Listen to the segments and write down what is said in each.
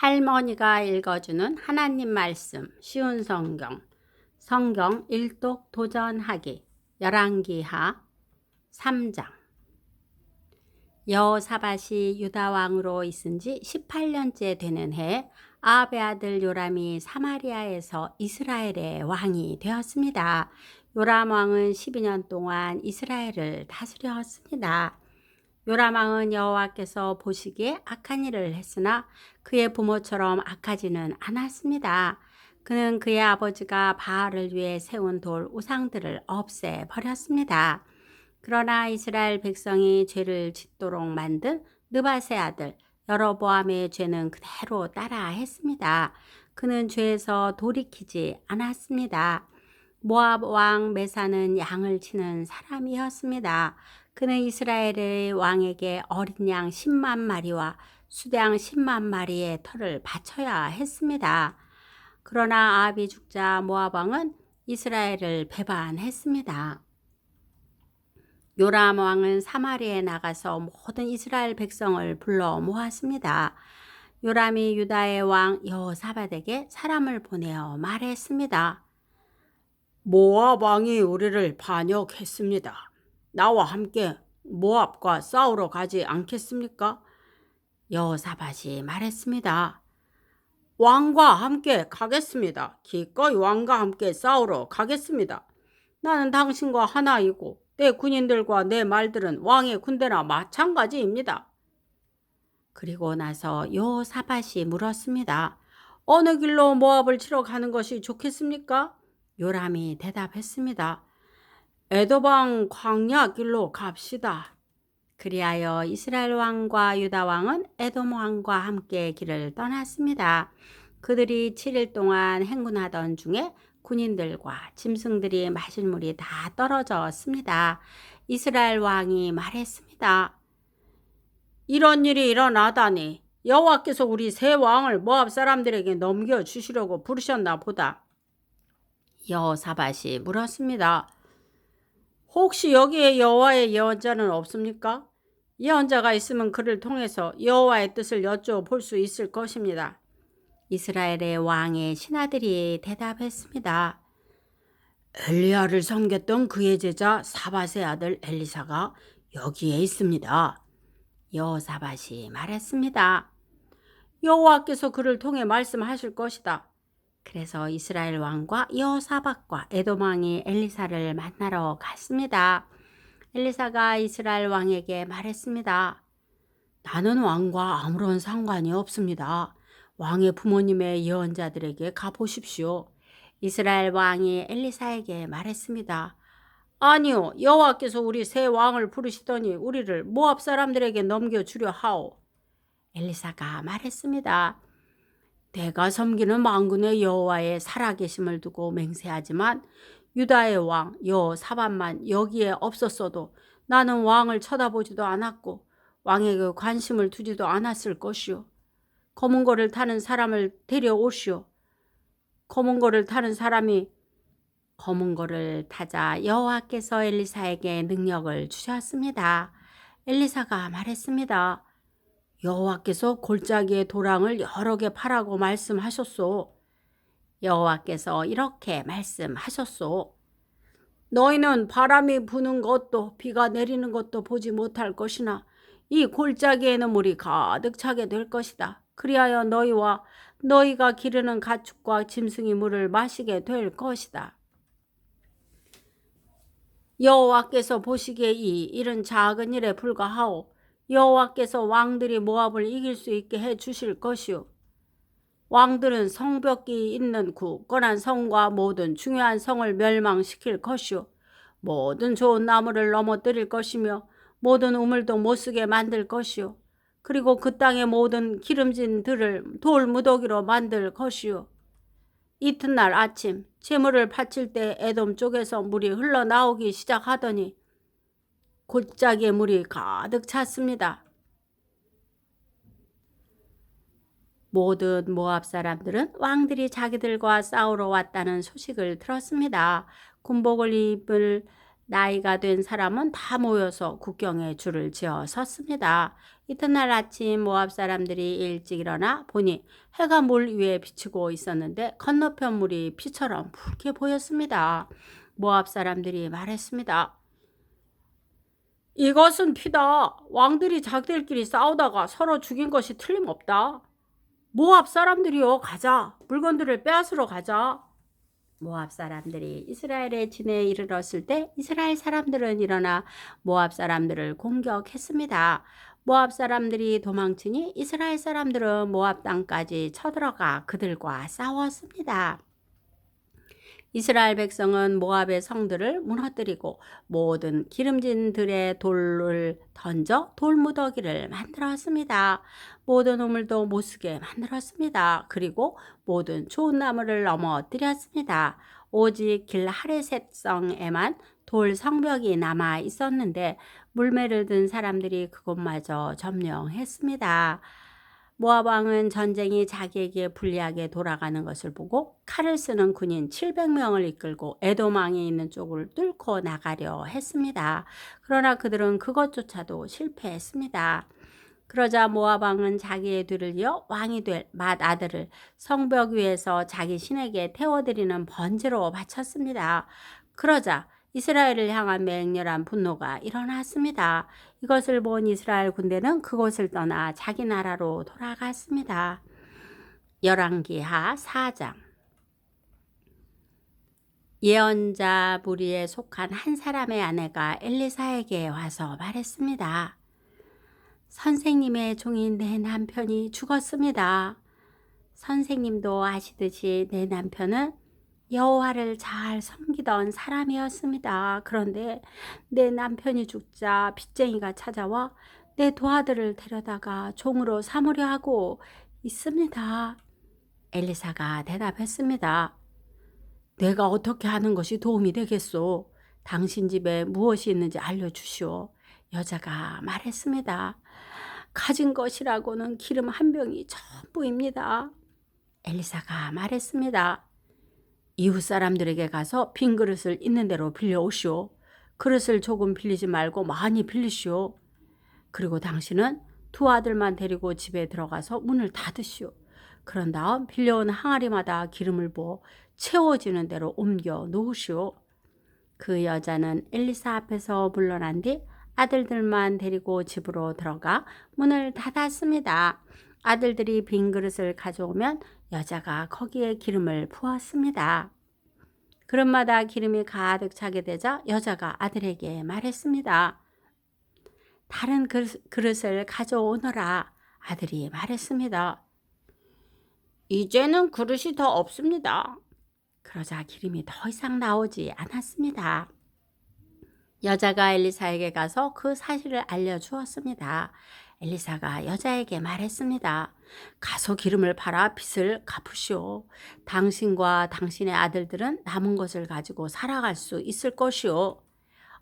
할머니가 읽어주는 하나님 말씀 쉬운 성경 성경 일독 도전하기 열왕기하 3장 여호사밧이 유다 왕으로 있은 지 18년째 되는 해 아합의 아들 요람이 사마리아에서 이스라엘의 왕이 되었습니다. 요람 왕은 12년 동안 이스라엘을 다스렸습니다. 요람왕은 여호와께서 보시기에 악한 일을 했으나 그의 부모처럼 악하지는 않았습니다. 그는 그의 아버지가 바알을 위해 세운 돌 우상들을 없애 버렸습니다. 그러나 이스라엘 백성이 죄를 짓도록 만든 느바세 아들 여로보암의 죄는 그대로 따라 했습니다. 그는 죄에서 돌이키지 않았습니다. 모압 왕 메사는 양을 치는 사람이었습니다. 그는 이스라엘의 왕에게 어린 양 10만 마리와 수량 10만 마리의 털을 바쳐야 했습니다. 그러나 아합이 죽자 모압 왕은 이스라엘을 배반했습니다. 요람 왕은 사마리에 나가서 모든 이스라엘 백성을 불러 모았습니다. 요람이 유다의 왕 여호사밧에게 사람을 보내어 말했습니다. 모압 왕이 우리를 반역했습니다. 나와 함께 모압과 싸우러 가지 않겠습니까? 여호사밧이 말했습니다. 왕과 함께 가겠습니다. 기꺼이 왕과 함께 싸우러 가겠습니다. 나는 당신과 하나이고 내 군인들과 내 말들은 왕의 군대나 마찬가지입니다. 그리고 나서 여호사밧이 물었습니다. 어느 길로 모압을 치러 가는 것이 좋겠습니까? 요람이 대답했습니다. 에도방 광야 길로 갑시다. 그리하여 이스라엘 왕과 유다 왕은 에돔 왕과 함께 길을 떠났습니다. 그들이 7일 동안 행군하던 중에 군인들과 짐승들이 마실 물이 다 떨어졌습니다. 이스라엘 왕이 말했습니다. 이런 일이 일어나다니 여호와께서 우리 새 왕을 모압 사람들에게 넘겨 주시려고 부르셨나 보다. 여호사밧이 물었습니다. 혹시 여기에 여호와의 예언자는 없습니까? 예언자가 있으면 그를 통해서 여호와의 뜻을 여쭤볼 수 있을 것입니다. 이스라엘의 왕의 신하들이 대답했습니다. 엘리야를 섬겼던 그의 제자 사밧의 아들 엘리사가 여기에 있습니다. 여호사밧이 말했습니다. 여호와께서 그를 통해 말씀하실 것이다. 그래서 이스라엘 왕과 여호사밧과 에돔 왕이 엘리사를 만나러 갔습니다. 엘리사가 이스라엘 왕에게 말했습니다. 나는 왕과 아무런 상관이 없습니다. 왕의 부모님의 예언자들에게 가보십시오. 이스라엘 왕이 엘리사에게 말했습니다. 아니요, 여호와께서 우리 새 왕을 부르시더니 우리를 모압 사람들에게 넘겨 주려 하오. 엘리사가 말했습니다. 내가 섬기는 망군의 여호와의 살아계심을 두고 맹세하지만 유다의 왕 여호사밧만 여기에 없었어도 나는 왕을 쳐다보지도 않았고 왕에게 관심을 두지도 않았을 것이요. 검은 거를 타는 사람을 데려오시오. 검은 거를 타는 사람이 검은 거를 타자 여호와께서 엘리사에게 능력을 주셨습니다. 엘리사가 말했습니다. 여호와께서 골짜기의 도랑을 여러 개 파라고 말씀하셨소. 여호와께서 이렇게 말씀하셨소. 너희는 바람이 부는 것도 비가 내리는 것도 보지 못할 것이나 이 골짜기에는 물이 가득 차게 될 것이다. 그리하여 너희와 너희가 기르는 가축과 짐승이 물을 마시게 될 것이다. 여호와께서 보시기에 이 일은 작은 일에 불과하오. 여호와께서 왕들이 모압을 이길 수 있게 해 주실 것이오. 왕들은 성벽이 있는 굳건한 성과 모든 중요한 성을 멸망시킬 것이오. 모든 좋은 나무를 넘어뜨릴 것이며 모든 우물도 못쓰게 만들 것이오. 그리고 그 땅의 모든 기름진 들을 돌 무더기로 만들 것이오. 이튿날 아침 재물을 바칠 때 에돔 쪽에서 물이 흘러나오기 시작하더니 골짜기에 물이 가득 찼습니다. 모든 모압 사람들은 왕들이 자기들과 싸우러 왔다는 소식을 들었습니다. 군복을 입을 나이가 된 사람은 다 모여서 국경에 줄을 지어 섰습니다. 이튿날 아침 모압 사람들이 일찍 일어나 보니 해가 물 위에 비치고 있었는데 건너편 물이 피처럼 붉게 보였습니다. 모압 사람들이 말했습니다. 이것은 피다. 왕들이 자기들끼리 싸우다가 서로 죽인 것이 틀림없다. 모압 사람들이요, 가자. 물건들을 빼앗으러 가자. 모압 사람들이 이스라엘의 진에 이르렀을 때 이스라엘 사람들은 일어나 모압 사람들을 공격했습니다. 모압 사람들이 도망치니 이스라엘 사람들은 모압 땅까지 쳐들어가 그들과 싸웠습니다. 이스라엘 백성은 모압의 성들을 무너뜨리고 모든 기름진 들에 돌을 던져 돌무더기를 만들었습니다. 모든 우물도 못쓰게 만들었습니다. 그리고 모든 좋은 나무를 넘어뜨렸습니다. 오직 길하레셋 성에만 돌 성벽이 남아 있었는데 물매를 든 사람들이 그곳마저 점령했습니다. 모압 왕은 전쟁이 자기에게 불리하게 돌아가는 것을 보고 칼을 쓰는 군인 700명을 이끌고 에돔 왕이 있는 쪽을 뚫고 나가려 했습니다. 그러나 그들은 그것조차도 실패했습니다. 그러자 모압 왕은 자기의 뒤를 이어 왕이 될 맏 아들을 성벽 위에서 자기 신에게 태워드리는 번제로 바쳤습니다. 그러자 이스라엘을 향한 맹렬한 분노가 일어났습니다. 이것을 본 이스라엘 군대는 그곳을 떠나 자기 나라로 돌아갔습니다. 열왕기하 4장 예언자 무리에 속한 한 사람의 아내가 엘리사에게 와서 말했습니다. 선생님의 종인 내 남편이 죽었습니다. 선생님도 아시듯이 내 남편은 여호와를 잘 섬기던 사람이었습니다. 그런데 내 남편이 죽자 빚쟁이가 찾아와 내 도아들을 데려다가 종으로 삼으려 하고 있습니다. 엘리사가 대답했습니다. 내가 어떻게 하는 것이 도움이 되겠소? 당신 집에 무엇이 있는지 알려주시오. 여자가 말했습니다. 가진 것이라고는 기름 한 병이 전부입니다. 엘리사가 말했습니다. 이웃 사람들에게 가서 빈 그릇을 있는 대로 빌려 오시오. 그릇을 조금 빌리지 말고 많이 빌리시오. 그리고 당신은 두 아들만 데리고 집에 들어가서 문을 닫으시오. 그런 다음 빌려온 항아리마다 기름을 부어 채워지는 대로 옮겨 놓으시오. 그 여자는 엘리사 앞에서 물러난 뒤 아들들만 데리고 집으로 들어가 문을 닫았습니다. 아들들이 빈 그릇을 가져오면 여자가 거기에 기름을 부었습니다. 그릇마다 기름이 가득 차게 되자 여자가 아들에게 말했습니다. 다른 그릇, 을 가져오너라. 아들이 말했습니다. 이제는 그릇이 더 없습니다. 그러자 기름이 더 이상 나오지 않았습니다. 여자가 엘리사에게 가서 그 사실을 알려주었습니다. 엘리사가 여자에게 말했습니다. 가서 기름을 팔아 빚을 갚으시오. 당신과 당신의 아들들은 남은 것을 가지고 살아갈 수 있을 것이오.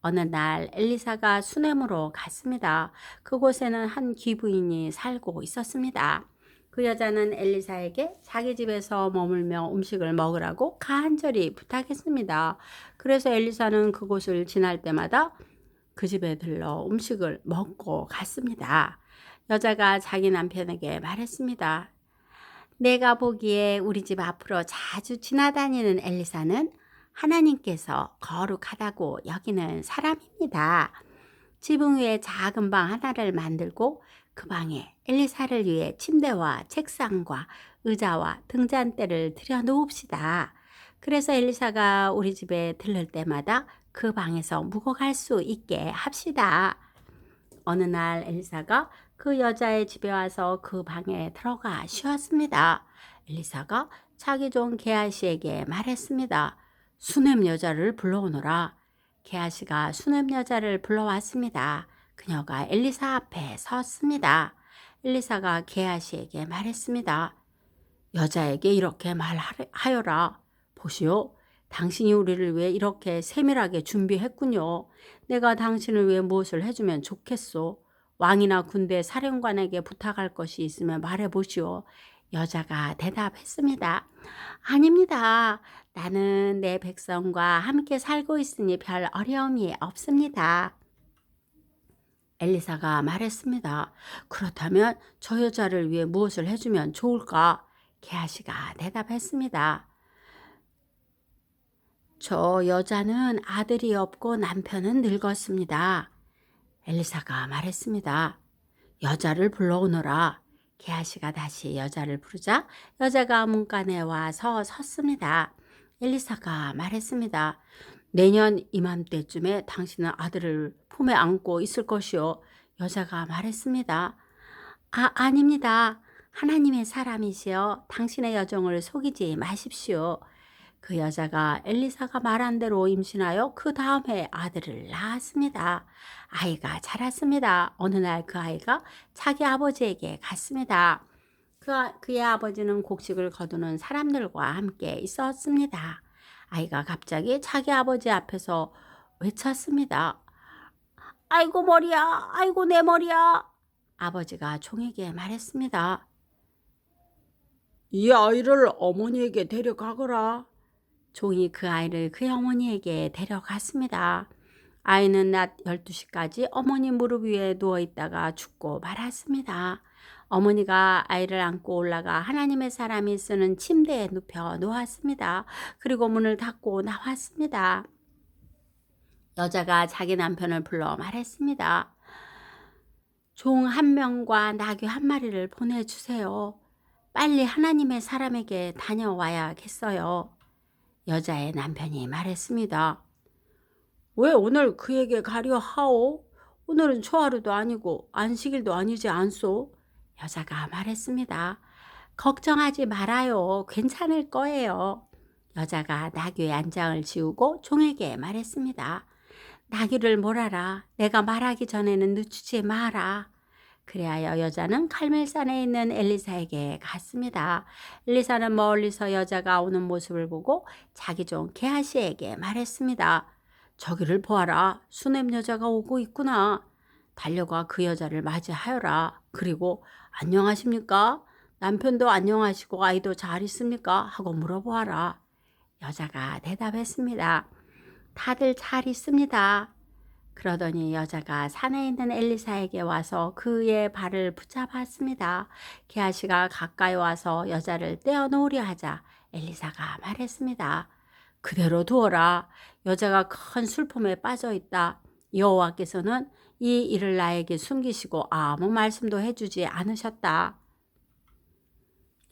어느 날 엘리사가 수넴으로 갔습니다. 그곳에는 한 기부인이 살고 있었습니다. 그 여자는 엘리사에게 자기 집에서 머물며 음식을 먹으라고 간절히 부탁했습니다. 그래서 엘리사는 그곳을 지날 때마다 그 집에 들러 음식을 먹고 갔습니다. 여자가 자기 남편에게 말했습니다. 내가 보기에 우리 집 앞으로 자주 지나다니는 엘리사는 하나님께서 거룩하다고 여기는 사람입니다. 지붕 위에 작은 방 하나를 만들고 그 방에 엘리사를 위해 침대와 책상과 의자와 등잔대를 들여 놓읍시다. 그래서 엘리사가 우리 집에 들를 때마다 그 방에서 묵어갈 수 있게 합시다. 어느 날 엘리사가 그 여자의 집에 와서 그 방에 들어가 쉬었습니다. 엘리사가 자기 종 게하시에게 말했습니다. 수넴 여자를 불러오너라. 게하시가 수넴 여자를 불러왔습니다. 그녀가 엘리사 앞에 섰습니다. 엘리사가 게하시에게 말했습니다. 여자에게 이렇게 말하여라. 보시오. 당신이 우리를 위해 이렇게 세밀하게 준비했군요. 내가 당신을 위해 무엇을 해주면 좋겠소. 왕이나 군대 사령관에게 부탁할 것이 있으면 말해 보시오. 여자가 대답했습니다. 아닙니다. 나는 내 백성과 함께 살고 있으니 별 어려움이 없습니다. 엘리사가 말했습니다. 그렇다면 저 여자를 위해 무엇을 해주면 좋을까? 게하시가 대답했습니다. 저 여자는 아들이 없고 남편은 늙었습니다. 엘리사가 말했습니다. 여자를 불러오너라. 게하시가 다시 여자를 부르자 여자가 문간에 와서 섰습니다. 엘리사가 말했습니다. 내년 이맘때쯤에 당신은 아들을 품에 안고 있을 것이요. 여자가 말했습니다. 아, 아닙니다. 하나님의 사람이시여 당신의 여정을 속이지 마십시오. 그 여자가 엘리사가 말한 대로 임신하여 그 다음에 아들을 낳았습니다. 아이가 자랐습니다. 어느 날 그 아이가 자기 아버지에게 갔습니다. 그, 아- 그의 아버지는 곡식을 거두는 사람들과 함께 있었습니다. 아이가 갑자기 자기 아버지 앞에서 외쳤습니다. 아이고 머리야, 아이고 내 머리야. 아버지가 종에게 말했습니다. 이 아이를 어머니에게 데려가거라. 종이 그 아이를 그 어머니에게 데려갔습니다. 아이는 낮 12시까지 어머니 무릎 위에 누워 있다가 죽고 말았습니다. 어머니가 아이를 안고 올라가 하나님의 사람이 쓰는 침대에 눕혀 놓았습니다. 그리고 문을 닫고 나왔습니다. 여자가 자기 남편을 불러 말했습니다. 종 한 명과 나귀 한 마리를 보내주세요. 빨리 하나님의 사람에게 다녀와야겠어요. 여자의 남편이 말했습니다. 왜 오늘 그에게 가려 하오? 오늘은 초하루도 아니고 안식일도 아니지 않소? 여자가 말했습니다. 걱정하지 말아요. 괜찮을 거예요. 여자가 나귀의 안장을 지우고 종에게 말했습니다. 나귀를 몰아라. 내가 말하기 전에는 늦추지 마라. 그리하여 여자는 칼멜산에 있는 엘리사에게 갔습니다. 엘리사는 멀리서 여자가 오는 모습을 보고 자기 종 게하시에게 말했습니다. 저기를 보아라. 수냄 여자가 오고 있구나. 달려가 그 여자를 맞이하여라. 그리고 안녕하십니까? 남편도 안녕하시고 아이도 잘 있습니까? 하고 물어보아라. 여자가 대답했습니다. 다들 잘 있습니다. 그러더니 여자가 산에 있는 엘리사에게 와서 그의 발을 붙잡았습니다. 게하시가 가까이 와서 여자를 떼어놓으려 하자 엘리사가 말했습니다. 그대로 두어라. 여자가 큰 슬픔에 빠져 있다. 여호와께서는 이 일을 나에게 숨기시고 아무 말씀도 해주지 않으셨다.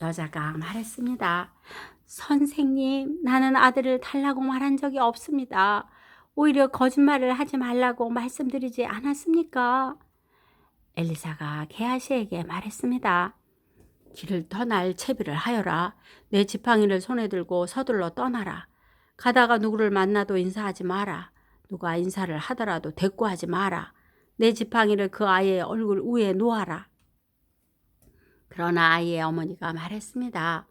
여자가 말했습니다. 선생님, 나는 아들을 달라고 말한 적이 없습니다. 오히려 거짓말을 하지 말라고 말씀드리지 않았습니까? 엘리사가 게하시에게 말했습니다. 길을 떠날 채비를 하여라. 내 지팡이를 손에 들고 서둘러 떠나라. 가다가 누구를 만나도 인사하지 마라. 누가 인사를 하더라도 대꾸하지 마라. 내 지팡이를 그 아이의 얼굴 위에 놓아라. 그러나 아이의 어머니가 말했습니다.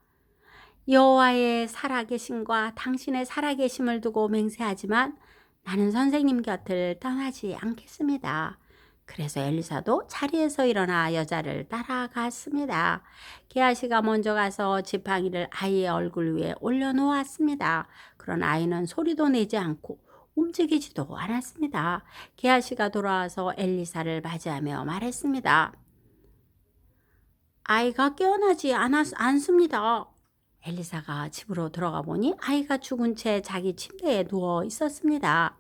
여호와의 살아계심과 당신의 살아계심을 두고 맹세하지만 나는 선생님 곁을 떠나지 않겠습니다. 그래서 엘리사도 자리에서 일어나 여자를 따라갔습니다. 게하시가 먼저 가서 지팡이를 아이의 얼굴 위에 올려놓았습니다. 그런 아이는 소리도 내지 않고 움직이지도 않았습니다. 게하시가 돌아와서 엘리사를 맞이하며 말했습니다. 아이가 깨어나지 않았, 않습니다. 엘리사가 집으로 들어가 보니 아이가 죽은 채 자기 침대에 누워 있었습니다.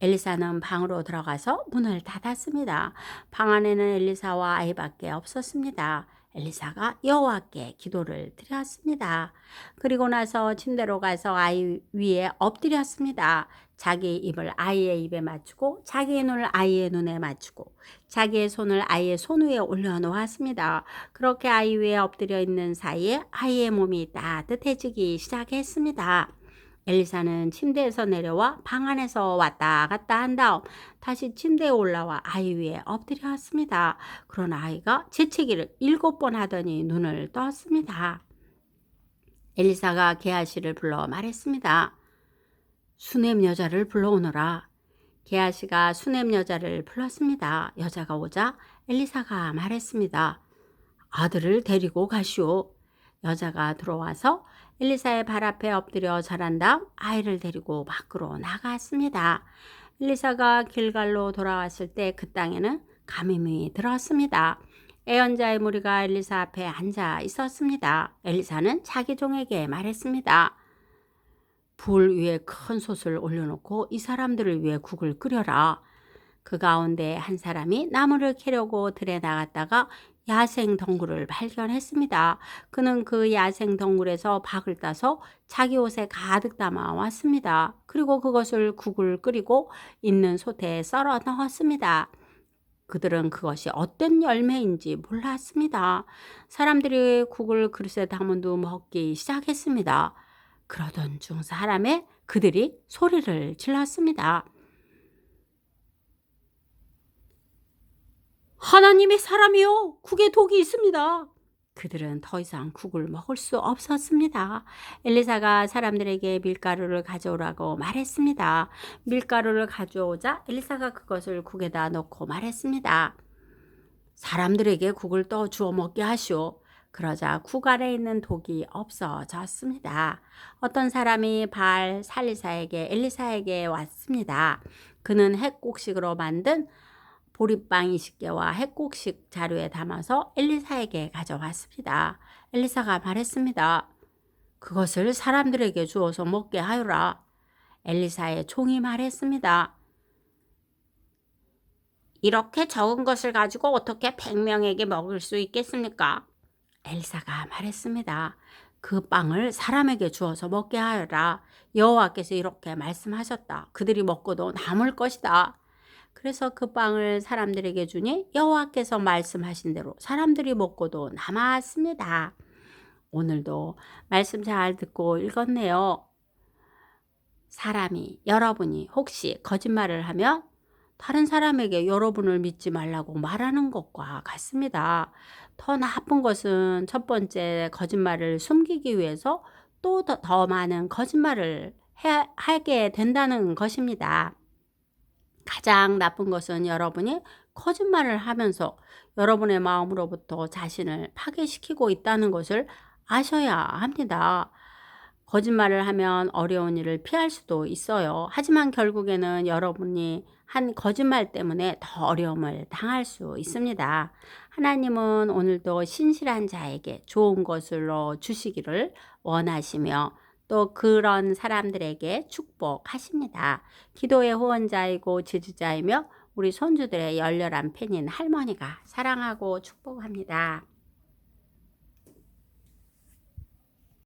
엘리사는 방으로 들어가서 문을 닫았습니다. 방 안에는 엘리사와 아이밖에 없었습니다. 엘리사가 여호와께 기도를 드렸습니다. 그리고 나서 침대로 가서 아이 위에 엎드렸습니다. 자기 입을 아이의 입에 맞추고 자기의 눈을 아이의 눈에 맞추고 자기의 손을 아이의 손 위에 올려놓았습니다. 그렇게 아이 위에 엎드려 있는 사이에 아이의 몸이 따뜻해지기 시작했습니다. 엘리사는 침대에서 내려와 방 안에서 왔다 갔다 한 다음 다시 침대에 올라와 아이 위에 엎드렸습니다. 그러나 아이가 재채기를 일곱 번 하더니 눈을 떴습니다. 엘리사가 게하시를 불러 말했습니다. 수냄 여자를 불러오너라. 게하시가 수냄 여자를 불렀습니다. 여자가 오자 엘리사가 말했습니다. 아들을 데리고 가시오. 여자가 들어와서 엘리사의 발 앞에 엎드려 절한 다음 아이를 데리고 밖으로 나갔습니다. 엘리사가 길갈로 돌아왔을 때 그 땅에는 가뭄이 들었습니다. 애언자의 무리가 엘리사 앞에 앉아 있었습니다. 엘리사는 자기 종에게 말했습니다. 불 위에 큰 솥을 올려놓고 이 사람들을 위해 국을 끓여라. 그 가운데 한 사람이 나무를 캐려고 들에 나갔다가 야생 덩굴을 발견했습니다. 그는 그 야생 덩굴에서 박을 따서 자기 옷에 가득 담아 왔습니다. 그리고 그것을 국을 끓이고 있는 솥에 썰어 넣었습니다. 그들은 그것이 어떤 열매인지 몰랐습니다. 사람들이 국을 그릇에 담은 후 먹기 시작했습니다. 그러던 중 사람의 그들이 소리를 질렀습니다. 하나님의 사람이요, 국에 독이 있습니다. 그들은 더 이상 국을 먹을 수 없었습니다. 엘리사가 사람들에게 밀가루를 가져오라고 말했습니다. 밀가루를 가져오자 엘리사가 그것을 국에다 넣고 말했습니다. 사람들에게 국을 떠 주어 먹게 하시오. 그러자 국 안에 있는 독이 없어졌습니다. 어떤 사람이 발 살리사에게 엘리사에게 왔습니다. 그는 핵곡식으로 만든 보리빵 20개와 핵곡식 자루에 담아서 엘리사에게 가져왔습니다. 엘리사가 말했습니다. 그것을 사람들에게 주어서 먹게 하여라. 엘리사의 총이 말했습니다. 이렇게 적은 것을 가지고 어떻게 100명에게 먹을 수 있겠습니까? 엘사가 말했습니다. 그 빵을 사람에게 주어서 먹게 하여라. 여호와께서 이렇게 말씀하셨다. 그들이 먹고도 남을 것이다. 그래서 그 빵을 사람들에게 주니 여호와께서 말씀하신 대로 사람들이 먹고도 남았습니다. 오늘도 말씀 잘 듣고 읽었네요. 사람이 여러분이 혹시 거짓말을 하면 다른 사람에게 여러분을 믿지 말라고 말하는 것과 같습니다. 더 나쁜 것은 첫 번째 거짓말을 숨기기 위해서 또더 많은 거짓말을 해, 하게 된다는 것입니다. 가장 나쁜 것은 여러분이 거짓말을 하면서 여러분의 마음으로부터 자신을 파괴시키고 있다는 것을 아셔야 합니다. 거짓말을 하면 어려운 일을 피할 수도 있어요. 하지만 결국에는 여러분이 한 거짓말 때문에 더 어려움을 당할 수 있습니다. 하나님은 오늘도 신실한 자에게 좋은 것으로 주시기를 원하시며 또 그런 사람들에게 축복하십니다. 기도의 후원자이고 지지자이며 우리 손주들의 열렬한 팬인 할머니가 사랑하고 축복합니다.